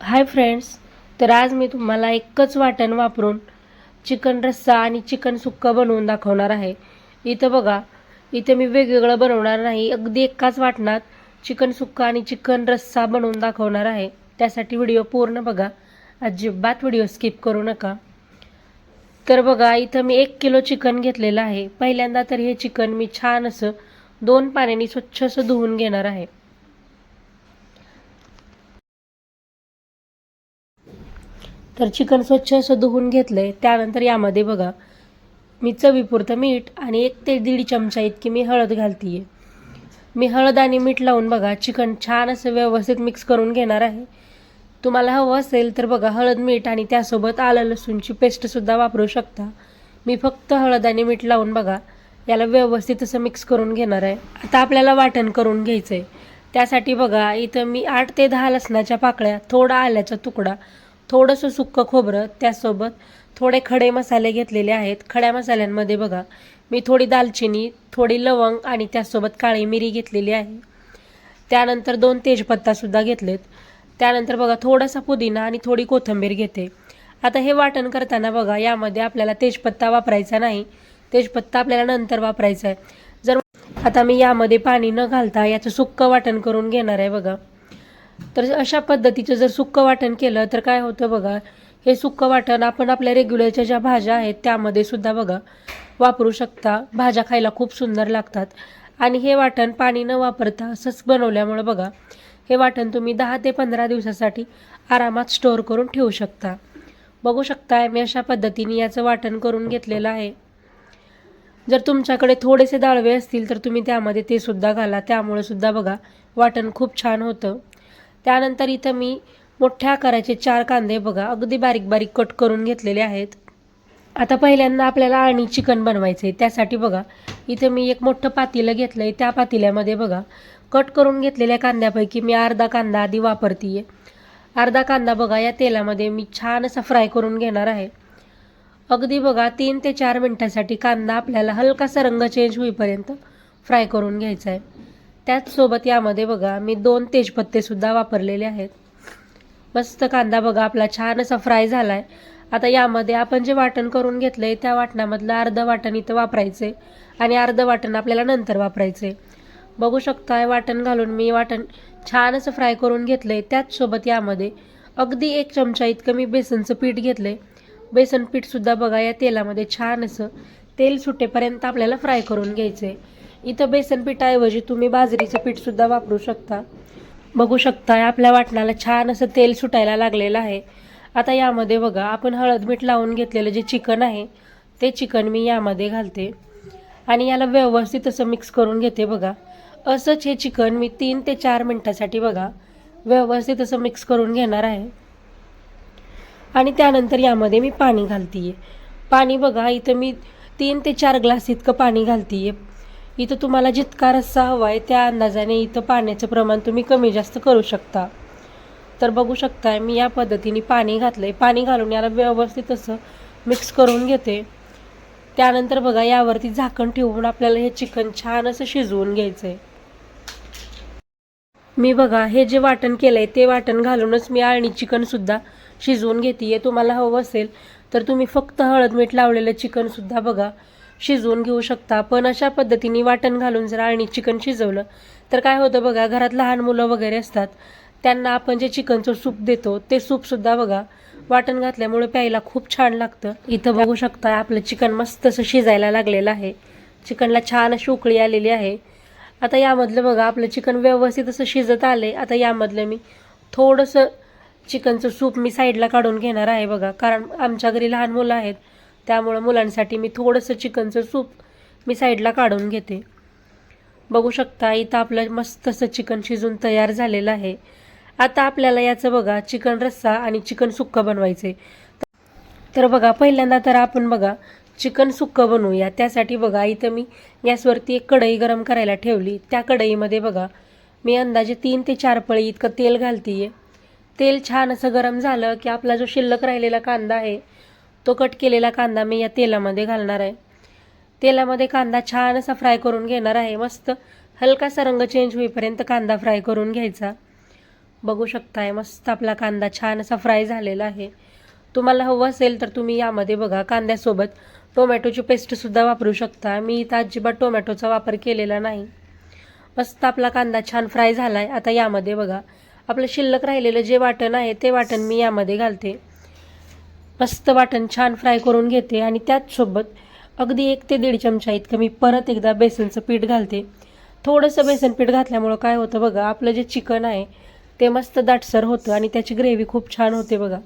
Hi friends तर आज मी तुम्हाला एकच वाटण वापरून चिकन रस्सा आणि चिकन सुक्का बनवून दाखवणार आहे. इथं बघा इथं मी वेगवेगळं बनवणार नाही अगदी एकाच वाटणात चिकन सुक्का आणि चिकन रस्सा बनवून दाखवणार आहे. त्यासाठी व्हिडिओ पूर्ण बघा. अजिबात व्हिडिओ स्किप करू नका. तर बघा इथं मी एक किलो चिकन घेतलेलं आहे. पहिल्यांदा तर हे चिकन मी छान असं दोन पाण्याने स्वच्छ असं धुवून घेणार आहे. तर चिकन स्वच्छ असं धुवून घेतलं आहे त्यानंतर यामध्ये बघा मी चवीपुरतं मीठ आणि एक ते दीड चमचा इतकी मी हळद घालते आहे मी हळद आणि मीठ लावून बघा चिकन छान असं व्यवस्थित मिक्स करून घेणार आहे. तुम्हाला हवं असेल तर बघा हळद मीठ आणि त्यासोबत आलं लसूणची पेस्टसुद्धा वापरू शकता. मी फक्त हळद आणि मीठ लावून बघा याला व्यवस्थित असं मिक्स करून घेणार आहे. आता आपल्याला वाटण करून घ्यायचं आहे त्यासाठी बघा इथं मी आठ ते दहा लसणाच्या पाकळ्या थोडा आल्याचा तुकडा थोडंसं सुक्कं खोबरं त्यासोबत थोडे खडे मसाले घेतलेले आहेत. खड्या मसाल्यांमध्ये बघा मी थोडी दालचिनी थोडी लवंग आणि त्यासोबत काळी मिरी घेतलेली आहे. त्यानंतर दोन तेजपत्तासुद्धा घेतलेत. त्यानंतर बघा थोडासा पुदिना आणि थोडी कोथिंबीर घेते. आता हे वाटण करताना बघा यामध्ये आपल्याला तेजपत्ता वापरायचा नाही. तेजपत्ता आपल्याला नंतर वापरायचा आहे. जर आता मी यामध्ये पाणी न घालता याचं सुक्कं वाटण करून घेणार आहे बघा. तर अशा पद्धतीचं जर सुक्कं वाटण केलं तर काय होतं बघा हे सुक्कं वाटण आपण आपल्या रेग्युलरच्या ज्या भाज्या आहेत त्यामध्ये सुद्धा बघा वापरू शकता. भाज्या खायला खूप सुंदर लागतात. आणि हे वाटण पाणी न वापरता असंच बनवल्यामुळं बघा हे वाटण तुम्ही दहा ते पंधरा दिवसासाठी आरामात स्टोअर करून ठेवू शकता. बघू शकता मी अशा पद्धतीने याचं वाटण करून घेतलेलं आहे. जर तुमच्याकडे थोडेसे दाळवे असतील तर तुम्ही त्यामध्ये ते सुद्धा घाला. त्यामुळे सुद्धा बघा वाटण खूप छान होतं. त्यानंतर इथं मी मोठ्या आकाराचे चार कांदे बघा अगदी बारीक बारीक कट करून घेतलेले आहेत. आता पहिल्यांदा आपल्याला आणि चिकन बनवायचं आहे त्यासाठी बघा इथं मी एक मोठं पातेलं घेतलं आहे त्या पातेल्यामध्ये बघा कट करून घेतलेल्या कांद्यापैकी मी अर्धा कांदा आधी वापरते आहे अर्धा कांदा बघा या तेलामध्ये मी छान असा फ्राय करून घेणार आहे. अगदी बघा तीन ते चार मिनटासाठी कांदा आपल्याला हलकासा रंग चेंज होईपर्यंत फ्राय करून घ्यायचा आहे त्याचसोबत यामध्ये बघा मी दोन तेजपत्तेसुद्धा वापरलेले आहेत. मस्त कांदा बघा आपला छान असा फ्राय झाला आहे आता यामध्ये आपण जे वाटण करून घेतलं आहे त्या वाटणामधलं अर्धं वाटण इथं वापरायचं आणि अर्धं वाटण आपल्याला नंतर वापरायचं बघू शकताय वाटण घालून मी वाटण छान असं फ्राय करून घेतलं आहे त्याचसोबत यामध्ये अगदी एक चमचा इतकं मी बेसनचं पीठ घेतलं आहे बेसन पीठसुद्धा बघा या तेलामध्ये छान असं तेल सुटेपर्यंत आपल्याला फ्राय करून घ्यायचं आहे इथं बेसन पिठाऐवजी तुम्ही बाजरीचं पीठसुद्धा वापरू शकता. बघू शकता आपल्या वाटणाला छान असं तेल सुटायला लागलेलं आहे. आता यामध्ये बघा आपण हळद मीठ लावून घेतलेलं जे चिकन आहे ते चिकन मी यामध्ये घालते. आणि याला व्यवस्थित असं मिक्स करून घेते बघा. असंच हे चिकन मी तीन ते चार मिनटासाठी बघा व्यवस्थित असं मिक्स करून घेणार आहे. आणि त्यानंतर यामध्ये मी पाणी घालते आहे पाणी बघा इथं मी तीन ते चार ग्लास इतकं पाणी घालते आहे इथं तुम्हाला जितका रस्सा हवा आहे त्या अंदाजाने इथं पाण्याचं प्रमाण तुम्ही कमी जास्त करू शकता. तर बघू शकताय मी या पद्धतीने पाणी घातलं आहे पाणी घालून याला व्यवस्थित असं मिक्स करून घेते. त्यानंतर बघा यावरती झाकण ठेवून आपल्याला हे चिकन छान असं शिजवून घ्यायचं आहे मी बघा हे जे वाटण केलं आहे ते वाटण घालूनच मी आळणी चिकनसुद्धा शिजवून घेते. तुम्हाला हवं असेल तर तुम्ही फक्त हळद मीठ लावलेलं चिकनसुद्धा बघा. शिजवून घेऊ शकता. पण अशा पद्धतीने वाटण घालून जर आळणी चिकन शिजवलं तर काय होतं बघा घरात लहान मुलं वगैरे असतात. त्यांना आपण जे चिकनचं सूप देतो ते सूपसुद्धा बघा वाटण घातल्यामुळे प्यायला खूप छान लागतं. इथं बघू शकता आपलं चिकन मस्त असं शिजायला लागलेलं आहे. चिकनला छान अशी उकळी आलेली आहे. आता यामधलं बघा आपलं चिकन व्यवस्थित असं शिजत आले आता यामधलं मी थोडंसं चिकनचं सूप मी साईडला काढून घेणार आहे बघा. कारण आमच्या घरी लहान मुलं आहेत त्यामुळं मुलांसाठी मी थोडंसं चिकनचं सूप मी साईडला काढून घेते. बघू शकता इथं आपलं मस्त असं चिकन शिजून तयार झालेलं आहे. आता आपल्याला याचं बघा चिकन रस्सा आणि चिकन सुक्कं आहे तर बघा पहिल्यांदा तर आपण बघा चिकन सुक्कं बनवूया. त्यासाठी बघा इथं मी गॅसवरती एक कढई गरम करायला ठेवली. त्या कढईमध्ये बघा मी अंदाजे तीन ते चार पळी इतकं तेल घालते तेल छान असं गरम झालं की आपला जो शिल्लक राहिलेला कांदा आहे तो कट केलेला कांदा मी या तेलामध्ये घालणार आहे. तेलामध्ये कांदा छान असा फ्राय करून घेणार आहे. मस्त हलकासा रंग चेंज होईपर्यंत कांदा फ्राय करून घ्यायचा. बघू शकताय मस्त आपला कांदा छान असा फ्राय झालेला आहे. तुम्हाला हवं असेल तर तुम्ही यामध्ये बघा कांद्यासोबत टोमॅटोची पेस्टसुद्धा वापरू शकता. मी इथं अजिबात टोमॅटोचा वापर केलेला नाही. मस्त आपला कांदा छान फ्राय झाला आहे आता यामध्ये बघा आपलं शिल्लक राहिलेलं जे वाटण आहे ते वाटण मी यामध्ये घालते. मस्त वाटण छान फ्राय करून घेते आणि त्याचसोबत अगदी एक ते दीड चमचा इतकं मी परत एकदा बेसनचं पीठ घालते. थोडंसं बेसन पीठ घातल्यामुळं काय होतं बघा आपलं जे चिकन आहे ते मस्त दाटसर होतं आणि त्याची ग्रेव्ही खूप छान होते बघा.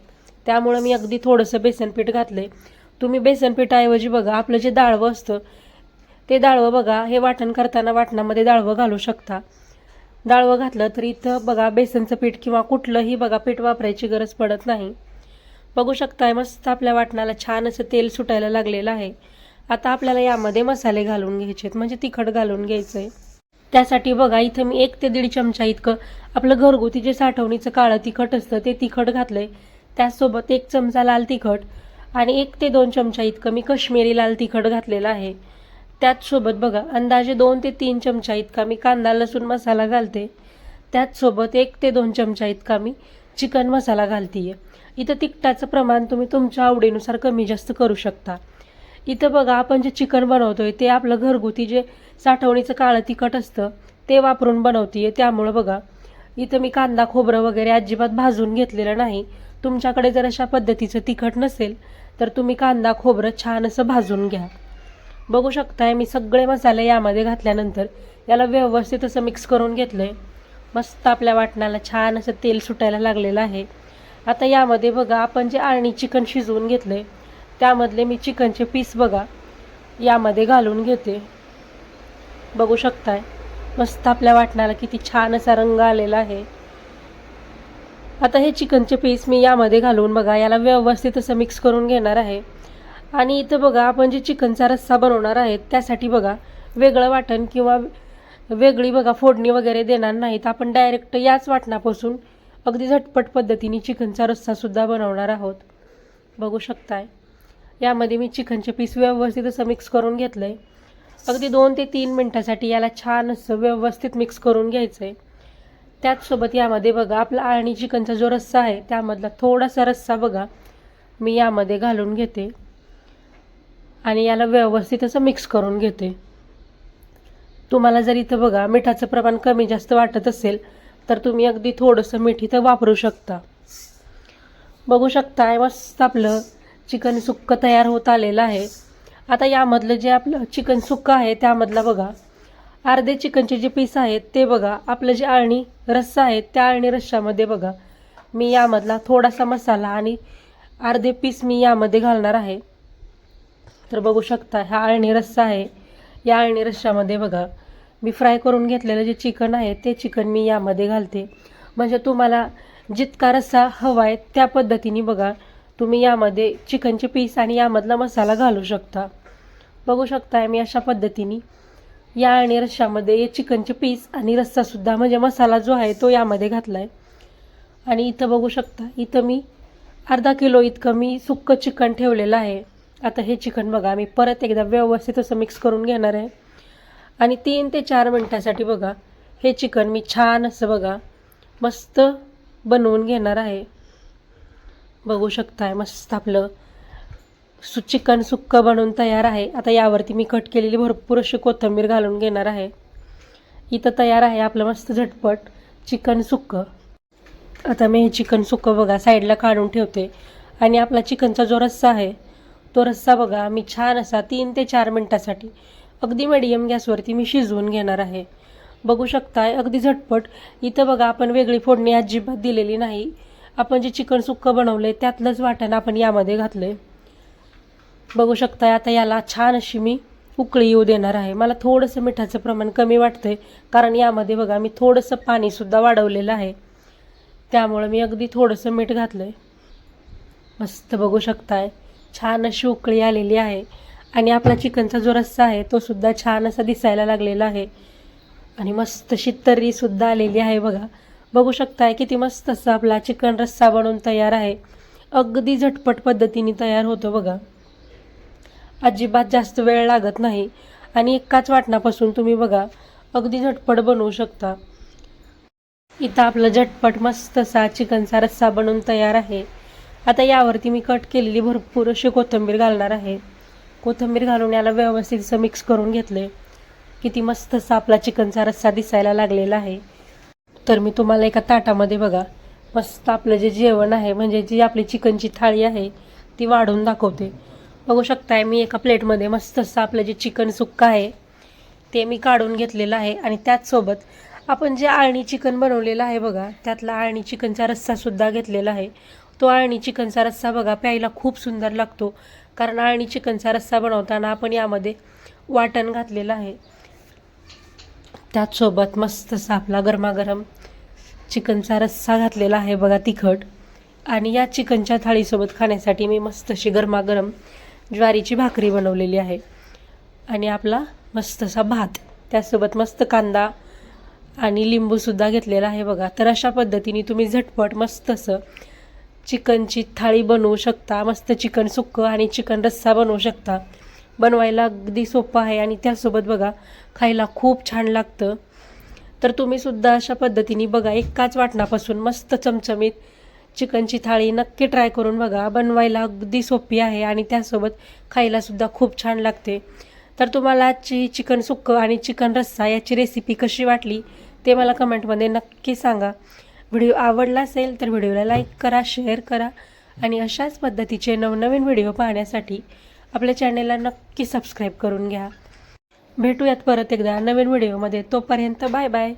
त्यामुळं मी अगदी थोडंसं बेसन पीठ घातलं तुम्ही बेसन पिठाऐवजी बघा आपलं जे डाळवं असतं ते डाळवं बघा हे वाटण करताना वाटणामध्ये डाळवं घालू शकता. डाळवं घातलं तर इथं बघा बेसनचं पीठ किंवा कुठलंही बघा पीठ वापरायची गरज पडत नाही. बघू शकताय मस्त आपल्या वाटणाला छान असं तेल सुटायला लागलेलं आहे. आता आपल्याला यामध्ये मसाले घालून घ्यायचे आहेत म्हणजे तिखट घालून घ्यायचं आहे त्यासाठी बघा इथं मी एक ते दीड चमचा इतकं आपलं घरगुती जे साठवणीचं काळं तिखट असतं ते तिखट घातलं आहे त्याचसोबत एक चमचा लाल तिखट आणि एक ते दोन चमचा इतकं मी कश्मीरी लाल तिखट घातलेलं आहे. त्याचसोबत बघा अंदाजे दोन ते तीन चमचा इतका मी कांदा लसूण मसाला घालते. त्याचसोबत एक ते दोन चमचा इतका मी चिकन मसाला घालते आहे इथं तिखटाचं प्रमाण तुम्ही तुमच्या आवडीनुसार कमी जास्त करू शकता. इथं बघा आपण जे चिकन बनवतोय ते आपलं घरगुती जे साठवणीचं काळं तिखट असतं ते वापरून बनवते त्यामुळं बघा इथं मी कांदा खोबरं वगैरे अजिबात भाजून घेतलेलं नाही. तुमच्याकडे जर अशा पद्धतीचं तिखट नसेल तर तुम्ही कांदा खोबरं छान असं भाजून घ्या. बघू शकताय मी सगळे मसाले यामध्ये घातल्यानंतर याला व्यवस्थित असं मिक्स करून घेतलं आहे मस्त आपल्या वाटणाला छान असं तेल सुटायला लागलेलं आहे. आता यामध्ये बघा आपण जे आळणी चिकन शिजवून घेतलं आहे त्यामधले मी चिकनचे पीस बघा यामध्ये घालून घेते. बघू शकताय मस्त आपल्या वाटणाला किती छान असा रंग आलेला आहे. आता हे चिकनचे पीस मी यामध्ये घालून बघा याला व्यवस्थित असं मिक्स करून घेणार आहे. आणि इथं बघा आपण जे चिकनचा रस्सा बनवणार आहे त्यासाठी बघा वेगळं वाटण किंवा वेगळी बघा फोडणी वगैरे देणार नाहीत. आपण डायरेक्ट याच वाटणापासून अगदी झटपट पद्धतीने चिकनचा रस्सासुद्धा बनवणार आहोत. बघू शकताय. यामध्ये मी चिकनचे पीस व्यवस्थित असं मिक्स करून घेतलं आहे अगदी दोन ते तीन मिनटासाठी याला छान असं व्यवस्थित मिक्स करून घ्यायचं आहे त्याचसोबत यामध्ये बघा आपला आणि चिकनचा जो रस्सा आहे त्यामधला थोडासा रस्सा बघा. मी यामध्ये घालून घेते. आणि याला व्यवस्थित असं मिक्स करून घेते. तुम्हाला जर इथं बघा मिठाचं प्रमाण कमी जास्त वाटत असेल तर तुम्ही अगदी थोडंसं मीठ इथं वापरू शकता. बघू शकताय मस्त आपलं चिकन सुक्क तयार होत आलेलं आहे. आता यामधलं जे आपलं चिकन सुक्कं आहे त्यामधला बघा अर्धे चिकनचे जे पीस आहेत ते बघा आपलं जे आळणी रस्सा आहे त्या आळणी रस्सामध्ये बघा मी यामधला थोडासा मसाला आणि अर्धे पीस मी यामध्ये घालणार आहे. तर बघू शकता हा आळणी रस्सा आहे. या आणि रश्श्यामध्ये बघा मी फ्राय करून घेतलेलं जे चिकन आहे ते चिकन मी यामध्ये घालते. म्हणजे तुम्हाला जितका रस्सा हवा आहे त्या पद्धतीने बघा तुम्ही यामध्ये चिकनचे पीस आणि यामधला मसाला घालू शकता. बघू शकताय मी अशा पद्धतीने. या आणि रश्श्यामध्ये चिकनचे पीस आणि रस्सासुद्धा म्हणजे मसाला जो आहे तो यामध्ये घातला आहे आणि इथं बघू शकता इथं मी अर्धा किलो इतकं मी सुक्कं चिकन ठेवलेलं आहे. आता हे चिकन बघा मी परत एकदा व्यवस्थित असं मिक्स करून घेणार आहे. आणि तीन ते चार मिनटासाठी बघा हे चिकन मी छान असं बघा मस्त बनवून घेणार आहे. बघू शकताय मस्त आपलं सु चिकन सुक्कं बनवून तयार आहे. आता यावरती मी कट केलेली भरपूर अशी कोथिंबीर घालून घेणार आहे. इथं तयार आहे आपलं मस्त झटपट चिकन सुक्कं. आता मी हे चिकन सुक्कं बघा साईडला काढून ठेवते. आणि आपला चिकनचा जो रस्सा आहे तो रस्सा बघा मी छान असा तीन ते चार मिनटासाठी अगदी मीडियम गॅसवरती मी शिजवून घेणार आहे. बघू शकताय अगदी झटपट. इथं बघा आपण वेगळी फोडणी अजिबात दिलेली नाही. आपण जे चिकन सुक्कं बनवलं आहे त्यातलंच वाटण आपण यामध्ये घातलं आहे बघू शकताय आता याला छान अशी मी उकळी येऊ देणार आहे. मला थोडंसं मिठाचं प्रमाण कमी वाटतंय कारण यामध्ये बघा मी थोडंसं पाणीसुद्धा वाढवलेलं आहे. त्यामुळं मी अगदी थोडंसं मीठ घातलं आहे मस्त बघू शकताय. छान अशी उकळी आलेली आहे. आणि आपला चिकनचा जो रस्सा आहे तो सुद्धा छान असा दिसायला लागलेला आहे. आणि मस्त अशी तर्रीसुद्धा आलेली आहे बघा. बघू शकताय किती मस्त असं आपला चिकन रस्सा बनवून तयार आहे. अगदी झटपट पद्धतीने तयार होतो बघा. अजिबात जास्त वेळ लागत नाही. आणि एकाच वाटणापासून तुम्ही बघा अगदी झटपट बनवू शकता. इथं आपला झटपट मस्त असा चिकनचा रस्सा बनवून तयार आहे. आता यावरती मी कट केलेली भरपूर अशी कोथिंबीर घालणार आहे. कोथिंबीर घालून याला व्यवस्थित असं मिक्स करून घेतले किती मस्त असा आपला चिकनचा रस्सा दिसायला लागलेला आहे. तर मी तुम्हाला एका ताटामध्ये बघा मस्त आपलं जे जेवण आहे म्हणजे जी आपली चिकनची थाळी आहे ती वाढून दाखवते. बघू शकताय मी एका प्लेटमध्ये मस्त असं आपलं जे चिकन सुक्का आहे ते मी काढून घेतलेलं आहे. आणि त्याचसोबत आपण जे आळणी चिकन बनवलेलं आहे बघा त्यातला आळणी चिकनचा रस्सासुद्धा घेतलेला आहे. तो आळणी चिकनचा रस्सा बघा प्यायला खूप सुंदर लागतो. कारण आळणी चिकनचा रस्सा बनवताना आपण यामध्ये वाटण घातलेलं आहे. त्याचसोबत मस्तसा आपला गरमागरम चिकनचा रस्सा घातलेला आहे बघा तिखट. आणि या चिकनच्या थाळीसोबत खाण्यासाठी मी मस्त अशी गरमागरम ज्वारीची भाकरी बनवलेली आहे. आणि आपला मस्त असा भात त्यासोबत मस्त कांदा आणि लिंबूसुद्धा घेतलेला आहे बघा. तर अशा पद्धतीने तुम्ही झटपट मस्त असं चिकनची थाळी बनवू शकता मस्त चिकन सुक्कं आणि चिकन रस्सा बनवू शकता. बनवायला अगदी सोपं आहे आणि त्यासोबत बघा खायला खूप छान लागतं. तर तुम्ही सुद्धा अशा पद्धतीने बघा एकाच वाटणापासून मस्त चमचमीत चिकनची थाळी नक्की ट्राय करून बघा. बनवायला अगदी सोपी आहे आणि त्यासोबत खायलासुद्धा खूप छान लागते. तर तुम्हाला आजची चिकन सुक्कं आणि चिकन रस्सा याची रेसिपी कशी वाटली ते मला कमेंटमध्ये नक्की सांगा. व्हिडिओ आवडला असेल तर व्हिडिओला लाईक करा शेअर करा आणि अशाच पद्धतीचे नवनवीन व्हिडिओ पाहण्यासाठी आपल्या चॅनेलला नक्की सबस्क्राईब करून घ्या. भेटूयात परत एकदा नवीन व्हिडिओमध्ये. तोपर्यंत बाय बाय.